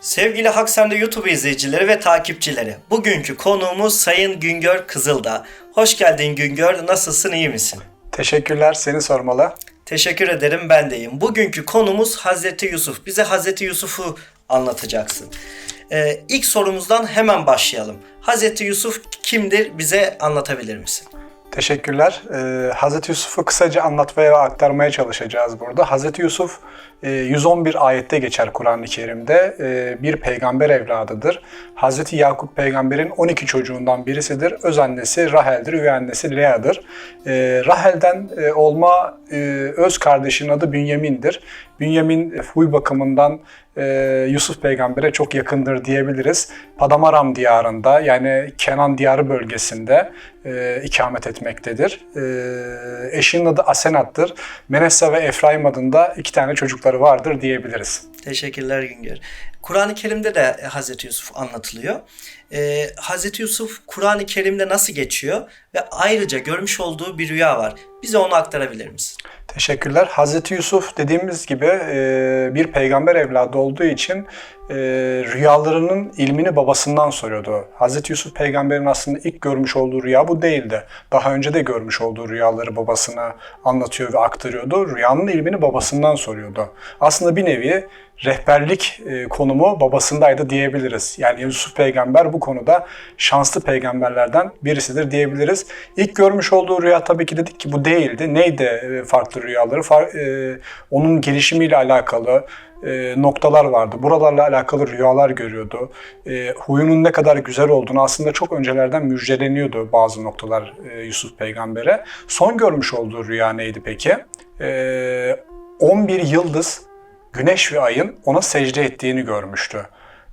Sevgili Haksen'de YouTube izleyicileri ve takipçileri, bugünkü konuğumuz Sayın Güngör Kızıldağ. Hoş geldin Güngör, nasılsın, iyi misin? Teşekkürler, seni sormalı. Teşekkür ederim, ben deyim. Bugünkü konumuz Hazreti Yusuf. Bize Hazreti Yusuf'u anlatacaksın. Ee, ilk sorumuzdan hemen başlayalım. Hazreti Yusuf kimdir, bize anlatabilir misin? Teşekkürler. Ee, Hazreti Yusuf'u kısaca anlatmaya ve aktarmaya çalışacağız burada. Hazreti Yusuf e, 111 ayette geçer Kur'an-ı Kerim'de. E, bir peygamber evladıdır. Hazreti Yakup peygamberin 12 çocuğundan birisidir. Öz annesi Rahel'dir, üvey annesi Lea'dır. E, Rahel'den e, olma e, öz kardeşinin adı Bünyamin'dir. Bünyamin e, huy bakımından e, Yusuf peygambere çok yakındır diyebiliriz. Padamaram diyarında yani Kenan diyarı bölgesinde e, ikamet etmektedir. E, eşinin adı Asenat'tır. Menessa ve Efraim adında iki tane çocukları vardır diyebiliriz. Teşekkürler Güngör. Kur'an-ı Kerim'de de Hazreti Yusuf anlatılıyor. Ee, Hazreti Yusuf Kur'an-ı Kerim'de nasıl geçiyor ve ayrıca görmüş olduğu bir rüya var. Bize onu aktarabilir misin? Teşekkürler. Hazreti Yusuf dediğimiz gibi e, bir peygamber evladı olduğu için e, rüyalarının ilmini babasından soruyordu. Hazreti Yusuf peygamberin aslında ilk görmüş olduğu rüya bu değildi. Daha önce de görmüş olduğu rüyaları babasına anlatıyor ve aktarıyordu. Rüyanın ilmini babasından soruyordu. Aslında bir nevi rehberlik e, konumu babasındaydı diyebiliriz. Yani Yusuf peygamber bu konuda şanslı peygamberlerden birisidir diyebiliriz. İlk görmüş olduğu rüya tabii ki dedik ki bu değildi. Neydi e, farklı rüyaları? Far, e, onun gelişimiyle alakalı e, noktalar vardı. Buralarla alakalı rüyalar görüyordu. E, huyunun ne kadar güzel olduğunu aslında çok öncelerden müjdeleniyordu bazı noktalar e, Yusuf peygambere. Son görmüş olduğu rüya neydi peki? E, 11 yıldız güneş ve ayın ona secde ettiğini görmüştü.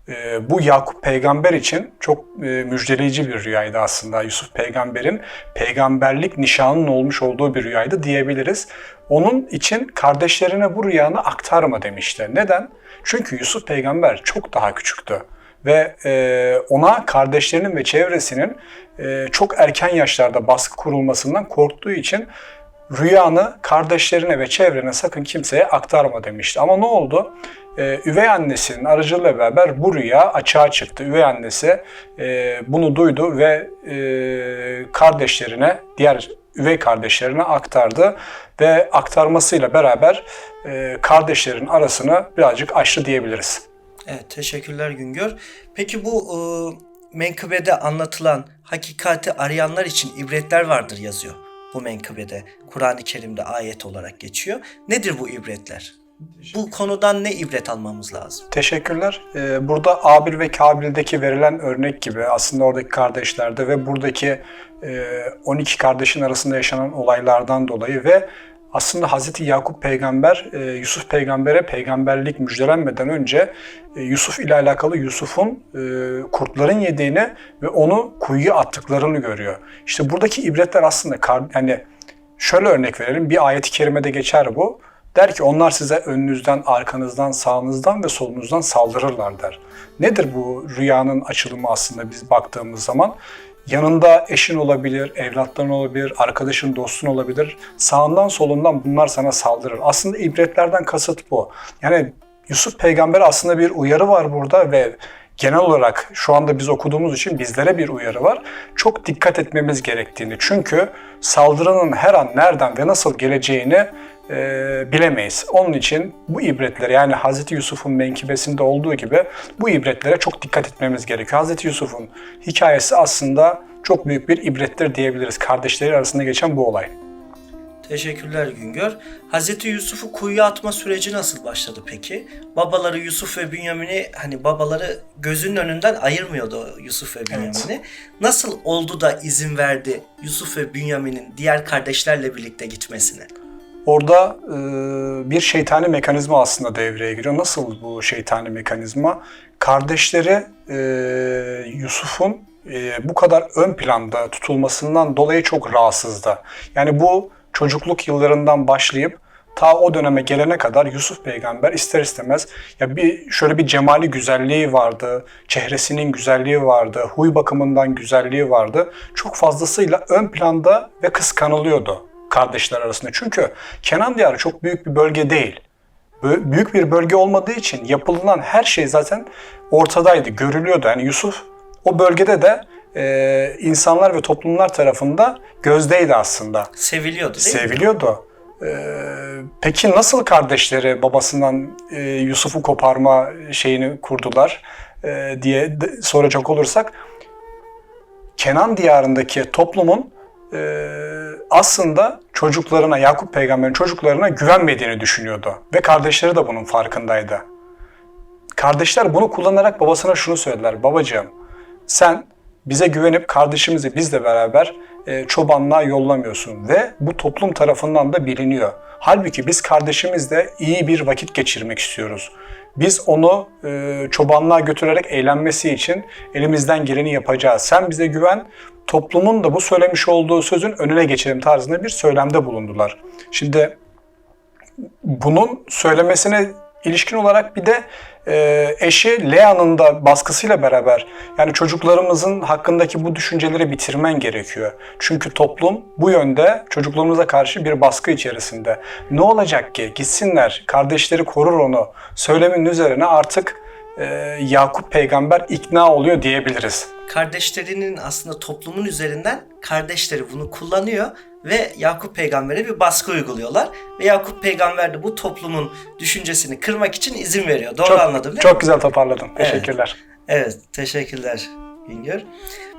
Ee, bu Yakup peygamber için çok e, müjdeleyici bir rüyaydı aslında. Yusuf peygamberin peygamberlik nişanının olmuş olduğu bir rüyaydı diyebiliriz. Onun için kardeşlerine bu rüyanı aktarma demişti. Neden? Çünkü Yusuf peygamber çok daha küçüktü ve e, ona kardeşlerinin ve çevresinin e, çok erken yaşlarda baskı kurulmasından korktuğu için rüyanı kardeşlerine ve çevrene sakın kimseye aktarma demişti. Ama ne oldu? Ee, üvey annesinin aracılığıyla beraber bu rüya açığa çıktı. Üvey annesi e, bunu duydu ve e, kardeşlerine, diğer üvey kardeşlerine aktardı. Ve aktarmasıyla beraber e, kardeşlerin arasını birazcık açtı diyebiliriz. Evet, teşekkürler Güngör. Peki bu menkıbede anlatılan hakikati arayanlar için ibretler vardır yazıyor bu menkıbede. Kur'an-ı Kerim'de ayet olarak geçiyor. Nedir bu ibretler? Bu konudan ne ibret almamız lazım? Teşekkürler. Ee, Burada Abil ve Kabil'deki verilen örnek gibi aslında oradaki kardeşlerde ve buradaki e, 12 kardeşin arasında yaşanan olaylardan dolayı ve aslında Hazreti Yakup peygamber e, Yusuf peygambere peygamberlik müjdelenmeden önce e, Yusuf ile alakalı Yusuf'un e, kurtların yediğini ve onu kuyuya attıklarını görüyor. İşte buradaki ibretler aslında yani şöyle örnek verelim bir ayeti kerimede geçer bu. Der ki onlar size önünüzden, arkanızdan, sağınızdan ve solunuzdan saldırırlar der. Nedir bu rüyanın açılımı aslında biz baktığımız zaman? Yanında eşin olabilir, evlatların olabilir, arkadaşın, dostun olabilir. Sağından solundan bunlar sana saldırır. Aslında ibretlerden kasıt bu. Yani Yusuf peygamber aslında bir uyarı var burada ve genel olarak şu anda biz okuduğumuz için bizlere bir uyarı var. Çok dikkat etmemiz gerektiğini. Çünkü saldırının her an nereden ve nasıl geleceğini e, bilemeyiz. Onun için bu ibretlere yani Hz. Yusuf'un menkibesinde olduğu gibi bu ibretlere çok dikkat etmemiz gerekiyor. Hz. Yusuf'un hikayesi aslında çok büyük bir ibrettir diyebiliriz. Kardeşleri arasında geçen bu olay. Teşekkürler Güngör. Hazreti Yusuf'u kuyuya atma süreci nasıl başladı peki? Babaları Yusuf ve Bünyamin'i hani babaları gözünün önünden ayırmıyordu Yusuf ve Bünyamin'i. Nasıl oldu da izin verdi Yusuf ve Bünyamin'in diğer kardeşlerle birlikte gitmesine? Orada e, bir şeytani mekanizma aslında devreye giriyor. Nasıl bu şeytani mekanizma? Kardeşleri e, Yusuf'un e, bu kadar ön planda tutulmasından dolayı çok rahatsızdı. Yani bu çocukluk yıllarından başlayıp ta o döneme gelene kadar Yusuf peygamber ister istemez ya bir şöyle bir cemali güzelliği vardı, çehresinin güzelliği vardı, huy bakımından güzelliği vardı. Çok fazlasıyla ön planda ve kıskanılıyordu kardeşler arasında. Çünkü Kenan diyarı çok büyük bir bölge değil. büyük bir bölge olmadığı için yapılan her şey zaten ortadaydı, görülüyordu. Yani Yusuf o bölgede de e, insanlar ve toplumlar tarafında gözdeydi aslında. Seviliyordu değil mi? Seviliyordu. Ee, peki nasıl kardeşleri babasından e, Yusuf'u koparma şeyini kurdular e, diye soracak olursak Kenan diyarındaki toplumun e, aslında çocuklarına, Yakup peygamberin çocuklarına güvenmediğini düşünüyordu. Ve kardeşleri de bunun farkındaydı. Kardeşler bunu kullanarak babasına şunu söylediler. Babacığım sen bize güvenip kardeşimizi bizle beraber e, çobanlığa yollamıyorsun ve bu toplum tarafından da biliniyor. Halbuki biz kardeşimizle iyi bir vakit geçirmek istiyoruz. Biz onu e, çobanlığa götürerek eğlenmesi için elimizden geleni yapacağız. Sen bize güven, toplumun da bu söylemiş olduğu sözün önüne geçelim tarzında bir söylemde bulundular. Şimdi bunun söylemesine ilişkin olarak bir de e, eşi Lea'nın da baskısıyla beraber yani çocuklarımızın hakkındaki bu düşünceleri bitirmen gerekiyor. Çünkü toplum bu yönde çocuklarımıza karşı bir baskı içerisinde. Ne olacak ki gitsinler kardeşleri korur onu söylemin üzerine artık e, Yakup peygamber ikna oluyor diyebiliriz. Kardeşlerinin aslında toplumun üzerinden kardeşleri bunu kullanıyor ve Yakup peygambere bir baskı uyguluyorlar. Ve Yakup peygamber de bu toplumun düşüncesini kırmak için izin veriyor. Doğru Çok, anladım değil mi? çok güzel toparladın. Teşekkürler. Evet, teşekkürler Güngör.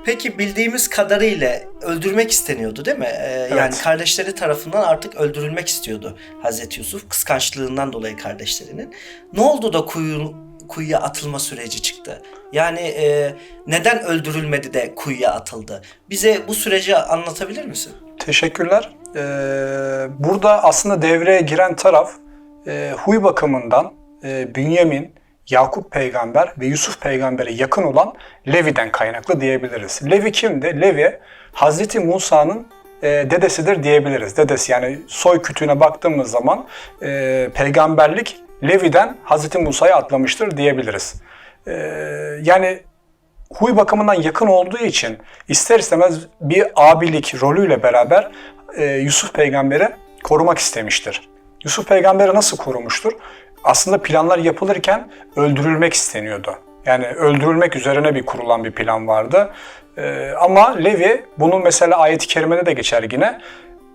Peki bildiğimiz kadarıyla öldürmek isteniyordu değil mi? Ee, Yani Evet. kardeşleri tarafından artık öldürülmek istiyordu Hazreti Yusuf kıskançlığından dolayı kardeşlerinin. Ne oldu da kuyu, kuyuya atılma süreci çıktı? Yani e, neden öldürülmedi de kuyuya atıldı? Bize bu süreci anlatabilir misin? Teşekkürler. Ee, burada aslında devreye giren taraf e, huy bakımından e, Bünyamin, Yakup peygamber ve Yusuf peygambere yakın olan Levi'den kaynaklı diyebiliriz. Levi kimdi? Levi Hazreti Musa'nın e, dedesidir diyebiliriz. Dedesi yani soy kütüğüne baktığımız zaman e, peygamberlik Levi'den Hazreti Musa'ya atlamıştır diyebiliriz. E, yani huy bakımından yakın olduğu için ister istemez bir abilik rolüyle beraber e, Yusuf peygamberi korumak istemiştir. Yusuf peygamberi nasıl korumuştur? Aslında planlar yapılırken öldürülmek isteniyordu. Yani öldürülmek üzerine bir kurulan bir plan vardı. E, ama Levi bunu mesela ayet-i kerimede de geçer yine.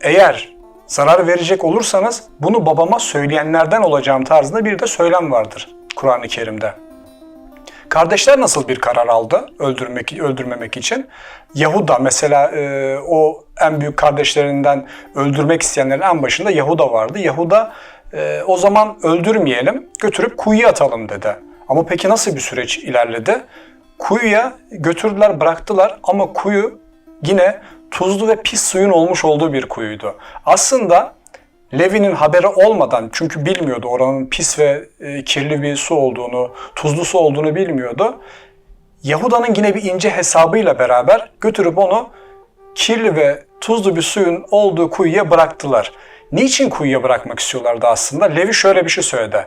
Eğer zarar verecek olursanız bunu babama söyleyenlerden olacağım tarzında bir de söylem vardır Kur'an-ı Kerim'de. Kardeşler nasıl bir karar aldı öldürmek öldürmemek için? Yahuda mesela e, o en büyük kardeşlerinden öldürmek isteyenlerin en başında Yahuda vardı. Yahuda e, o zaman öldürmeyelim, götürüp kuyuya atalım dedi. Ama peki nasıl bir süreç ilerledi? Kuyuya götürdüler, bıraktılar ama kuyu yine tuzlu ve pis suyun olmuş olduğu bir kuyuydu. Aslında Levi'nin haberi olmadan çünkü bilmiyordu oranın pis ve e, kirli bir su olduğunu, tuzlu su olduğunu bilmiyordu. Yahuda'nın yine bir ince hesabıyla beraber götürüp onu kirli ve tuzlu bir suyun olduğu kuyuya bıraktılar. Niçin kuyuya bırakmak istiyorlardı aslında? Levi şöyle bir şey söyledi.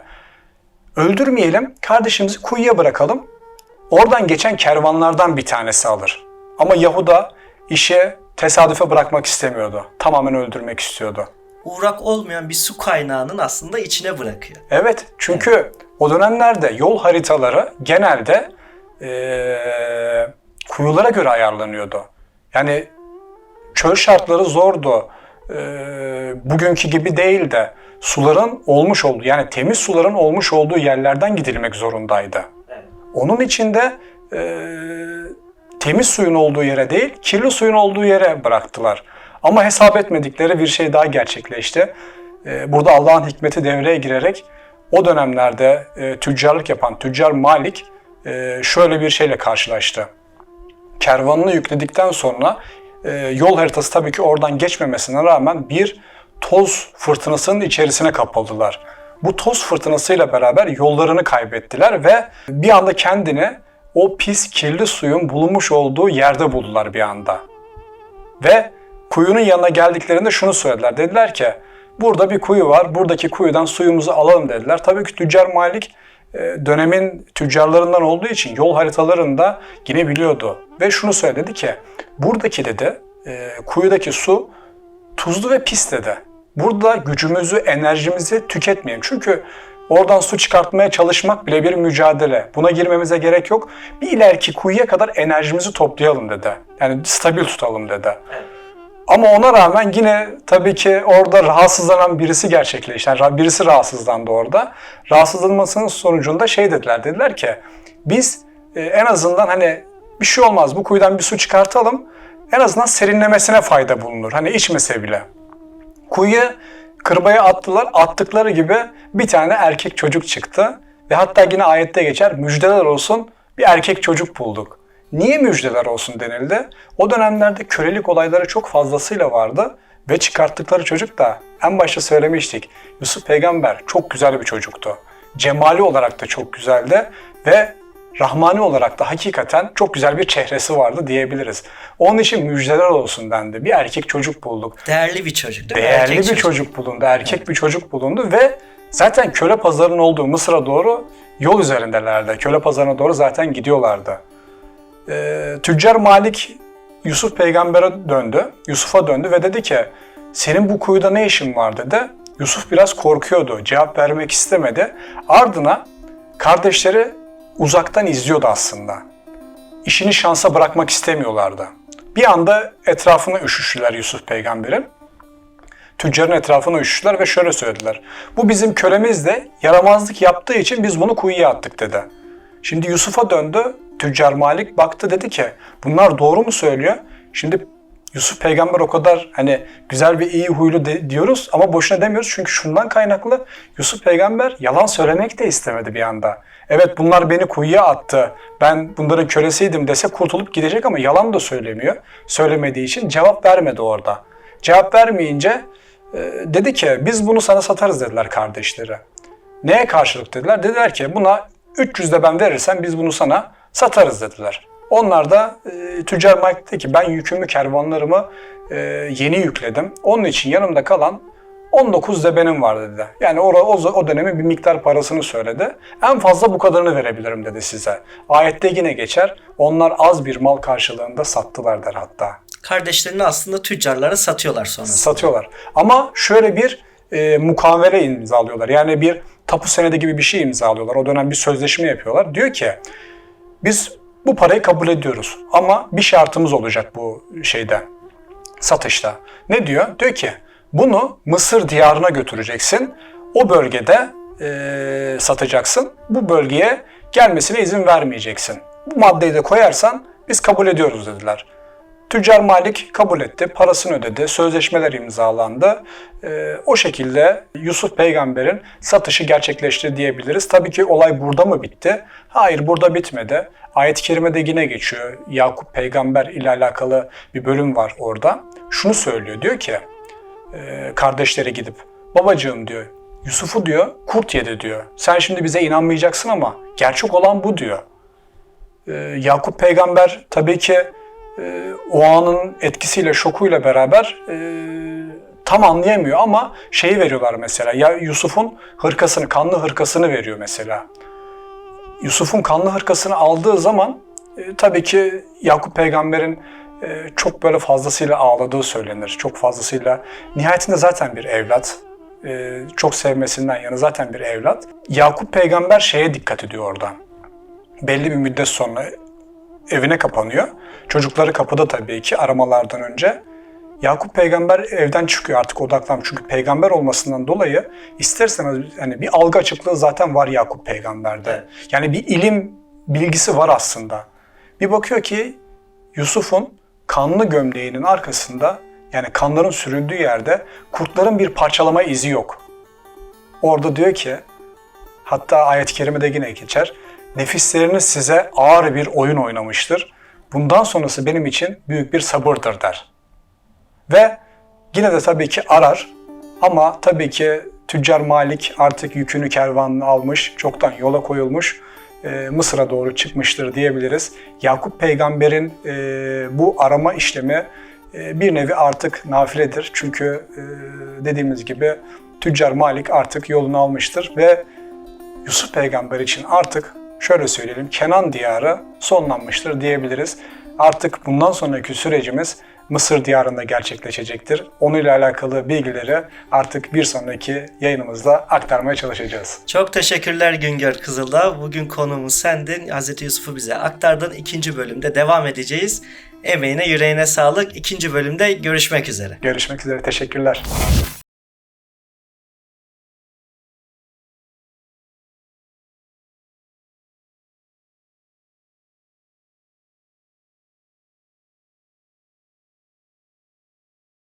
Öldürmeyelim, kardeşimizi kuyuya bırakalım. Oradan geçen kervanlardan bir tanesi alır. Ama Yahuda işe tesadüfe bırakmak istemiyordu. Tamamen öldürmek istiyordu. Uğrak olmayan bir su kaynağının aslında içine bırakıyor. Evet çünkü o dönemlerde yol haritaları genelde eee, kuyulara göre ayarlanıyordu. Yani çöl şartları zordu. Eee, bugünkü gibi değil de suların olmuş olduğu yani temiz suların olmuş olduğu yerlerden gidilmek zorundaydı. Evet. Onun için de eee, temiz suyun olduğu yere değil, kirli suyun olduğu yere bıraktılar. Ama hesap etmedikleri bir şey daha gerçekleşti. Eee, burada Allah'ın hikmeti devreye girerek o dönemlerde eee, tüccarlık yapan tüccar Malik eee, şöyle bir şeyle karşılaştı. Kervanını yükledikten sonra yol haritası tabii ki oradan geçmemesine rağmen bir toz fırtınasının içerisine kapıldılar. Bu toz fırtınasıyla beraber yollarını kaybettiler ve bir anda kendini o pis kirli suyun bulunmuş olduğu yerde buldular bir anda. Ve kuyunun yanına geldiklerinde şunu söylediler. Dediler ki burada bir kuyu var. Buradaki kuyudan suyumuzu alalım dediler. Tabii ki tüccar Malik dönemin tüccarlarından olduğu için yol haritalarını da yine biliyordu. Ve şunu söyledi ki buradaki dedi e, kuyudaki su tuzlu ve pis dedi. Burada gücümüzü, enerjimizi tüketmeyelim. Çünkü Oradan su çıkartmaya çalışmak bile bir mücadele. Buna girmemize gerek yok. Bir ileriki kuyuya kadar enerjimizi toplayalım dedi. Yani stabil tutalım dedi. Ama ona rağmen yine tabii ki orada rahatsızlanan birisi gerçekleşti. Yani birisi rahatsızlandı orada. Rahatsızlanmasının sonucunda şey dediler. Dediler ki biz e, en azından hani bir şey olmaz bu kuyudan bir su çıkartalım. En azından serinlemesine fayda bulunur. Hani içmese bile. Kuyuya kırbaya attılar. Attıkları gibi bir tane erkek çocuk çıktı. Ve hatta yine ayette geçer müjdeler olsun bir erkek çocuk bulduk. Niye müjdeler olsun denildi? O dönemlerde kölelik olayları çok fazlasıyla vardı ve çıkarttıkları çocuk da en başta söylemiştik. Yusuf peygamber çok güzel bir çocuktu. Cemali olarak da çok güzeldi ve Rahmani olarak da hakikaten çok güzel bir çehresi vardı diyebiliriz. Onun için müjdeler olsun dendi. Bir erkek çocuk bulduk. Değerli bir çocuk değil mi? Değerli Erkek bir çocuk. bulundu, erkek bir çocuk bulundu ve zaten köle pazarının olduğu Mısır'a doğru yol üzerindelerdi. Köle pazarına doğru zaten gidiyorlardı. Ee, Tüccar Malik Yusuf peygambere döndü, Yusuf'a döndü ve dedi ki senin bu kuyuda ne işin var dedi. Yusuf biraz korkuyordu, cevap vermek istemedi. Ardına kardeşleri uzaktan izliyordu aslında. İşini şansa bırakmak istemiyorlardı. Bir anda etrafına üşüştüler Yusuf peygamberin tüccarın etrafına üşüştüler ve şöyle söylediler. Bu bizim kölemiz de yaramazlık yaptığı için biz bunu kuyuya attık dedi. Şimdi Yusuf'a döndü. Tüccar Malik baktı dedi ki bunlar doğru mu söylüyor? Şimdi Yusuf peygamber o kadar hani güzel ve iyi huylu de- diyoruz ama boşuna demiyoruz çünkü şundan kaynaklı Yusuf peygamber yalan söylemek de istemedi bir anda. Evet bunlar beni kuyuya attı. Ben bunların kölesiydim dese kurtulup gidecek ama yalan da söylemiyor. Söylemediği için cevap vermedi orada. Cevap vermeyince e, dedi ki biz bunu sana satarız dediler kardeşleri. Neye karşılık dediler? Dediler ki buna 300 de ben verirsem biz bunu sana satarız dediler. Onlar da e, tüccar Mike dedi ki ben yükümü kervanlarımı e, yeni yükledim. Onun için yanımda kalan 19 de benim var dedi. Yani o, o, o dönemin bir miktar parasını söyledi. En fazla bu kadarını verebilirim dedi size. Ayette yine geçer. Onlar az bir mal karşılığında sattılar der hatta. Kardeşlerini aslında tüccarlara satıyorlar sonra. Satıyorlar. Ama şöyle bir e, mukavele imzalıyorlar. Yani bir tapu senedi gibi bir şey imzalıyorlar. O dönem bir sözleşme yapıyorlar. Diyor ki biz bu parayı kabul ediyoruz ama bir şartımız olacak bu şeyde satışta. Ne diyor? Diyor ki bunu Mısır diyarına götüreceksin. O bölgede e, satacaksın. Bu bölgeye gelmesine izin vermeyeceksin. Bu maddeyi de koyarsan biz kabul ediyoruz dediler. Tüccar Malik kabul etti, parasını ödedi, sözleşmeler imzalandı. Ee, o şekilde Yusuf peygamberin satışı gerçekleşti diyebiliriz. Tabii ki olay burada mı bitti? Hayır burada bitmedi. Ayet-i Kerime'de yine geçiyor. Yakup peygamber ile alakalı bir bölüm var orada. Şunu söylüyor, diyor ki e, kardeşleri gidip babacığım diyor Yusuf'u diyor kurt yedi diyor. Sen şimdi bize inanmayacaksın ama gerçek olan bu diyor. Ee, Yakup peygamber tabii ki e, o anın etkisiyle, şokuyla beraber e, tam anlayamıyor ama şeyi veriyorlar mesela. Ya Yusuf'un hırkasını, kanlı hırkasını veriyor mesela. Yusuf'un kanlı hırkasını aldığı zaman e, tabii ki Yakup peygamberin e, çok böyle fazlasıyla ağladığı söylenir. Çok fazlasıyla. Nihayetinde zaten bir evlat. E, çok sevmesinden yana zaten bir evlat. Yakup peygamber şeye dikkat ediyor orada. Belli bir müddet sonra evine kapanıyor. Çocukları kapıda tabii ki aramalardan önce. Yakup peygamber evden çıkıyor artık odaklanmış. Çünkü peygamber olmasından dolayı isterseniz hani bir algı açıklığı zaten var Yakup peygamberde. Evet. Yani bir ilim bilgisi var aslında. Bir bakıyor ki Yusuf'un kanlı gömleğinin arkasında yani kanların sürüldüğü yerde kurtların bir parçalama izi yok. Orada diyor ki hatta ayet-i kerimede yine geçer. Nefisleriniz size ağır bir oyun oynamıştır. Bundan sonrası benim için büyük bir sabırdır der. Ve yine de tabii ki arar ama tabii ki Tüccar Malik artık yükünü kervanını almış, çoktan yola koyulmuş, e, Mısır'a doğru çıkmıştır diyebiliriz. Yakup peygamberin e, bu arama işlemi e, bir nevi artık nafiledir. Çünkü dediğimiz gibi Tüccar Malik artık yolunu almıştır ve Yusuf peygamber için artık şöyle söyleyelim Kenan diyarı sonlanmıştır diyebiliriz. Artık bundan sonraki sürecimiz Mısır diyarında gerçekleşecektir. Onunla alakalı bilgileri artık bir sonraki yayınımızda aktarmaya çalışacağız. Çok teşekkürler Güngör Kızıldağ. Bugün konuğumuz sendin. Hazreti Yusuf'u bize aktardın. İkinci bölümde devam edeceğiz. Emeğine yüreğine sağlık. İkinci bölümde görüşmek üzere. Görüşmek üzere. Teşekkürler.